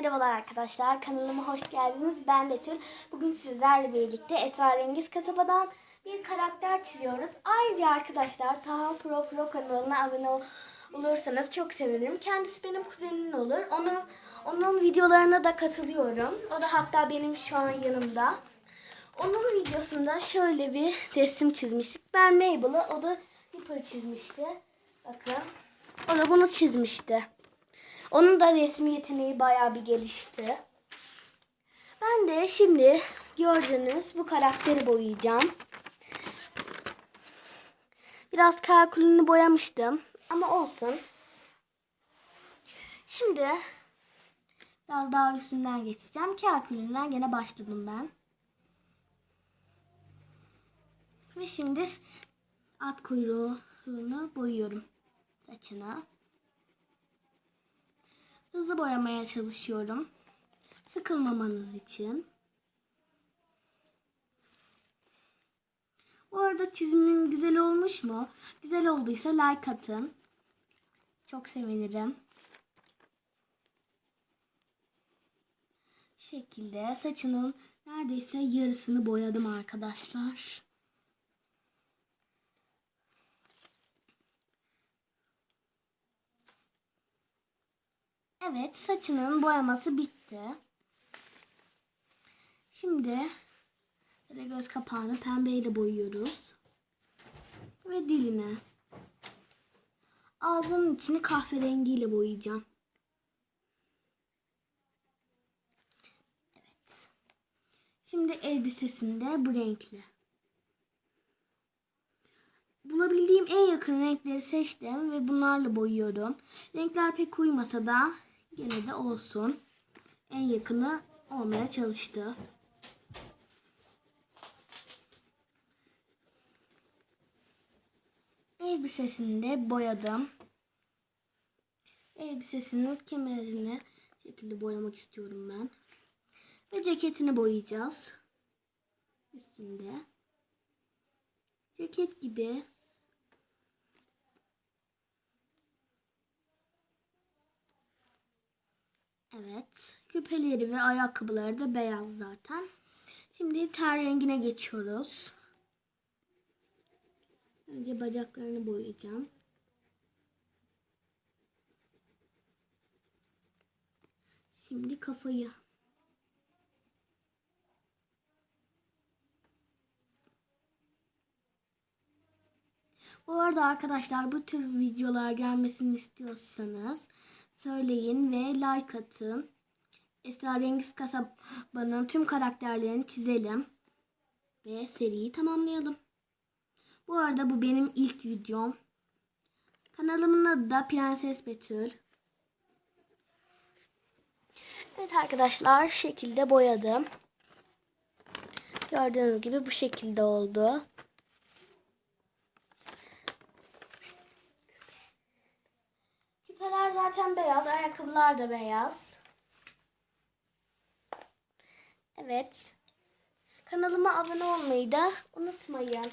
Merhabalar arkadaşlar, kanalıma hoş geldiniz. Ben Betül. Bugün sizlerle birlikte Esrarengiz Kasaba'dan bir karakter çiziyoruz. Ayrıca arkadaşlar Taha Pro Pro kanalına abone ol- olursanız çok sevinirim. Kendisi benim kuzenim olur. Onun onun videolarına da katılıyorum. O da hatta benim şu an yanımda. Onun videosunda şöyle bir resim çizmiştik. Ben Mabel'ı, o da Dipper'ı çizmişti. Bakın. O da bunu çizmişti. Onun da resmi yeteneği bayağı bir gelişti. Ben de şimdi gördüğünüz bu karakteri boyayacağım. Biraz kalkulünü boyamıştım ama olsun. Şimdi biraz daha üstünden geçeceğim. Kalkulünden gene başladım ben. Ve şimdi at kuyruğunu boyuyorum. Saçına. Hızlı boyamaya çalışıyorum. Sıkılmamanız için. Bu arada çizimin güzel olmuş mu? Güzel olduysa like atın. Çok sevinirim. Şekilde saçının neredeyse yarısını boyadım arkadaşlar. Evet saçının boyaması bitti. Şimdi böyle göz kapağını pembeyle boyuyoruz. Ve dilini. Ağzının içini kahverengiyle boyayacağım. Evet. Şimdi elbisesinde bu renkli. Bulabildiğim en yakın renkleri seçtim ve bunlarla boyuyorum. Renkler pek uymasa da gene de olsun. En yakını olmaya çalıştı. Elbisesini de boyadım. Elbisesinin kemerini şekilde boyamak istiyorum ben. Ve ceketini boyayacağız. Üstünde. Ceket gibi Evet. Küpeleri ve ayakkabıları da beyaz zaten. Şimdi ten rengine geçiyoruz. Önce bacaklarını boyayacağım. Şimdi kafayı. Bu arada arkadaşlar bu tür videolar gelmesini istiyorsanız söyleyin ve like atın. Esrarengiz Kasaba'nın tüm karakterlerini çizelim. Ve seriyi tamamlayalım. Bu arada bu benim ilk videom. Kanalımın adı da Prenses Betül. Evet arkadaşlar şekilde boyadım. Gördüğünüz gibi bu şekilde oldu. Küpeler zaten beyaz, ayakkabılar da beyaz. Evet. Kanalıma abone olmayı da unutmayın.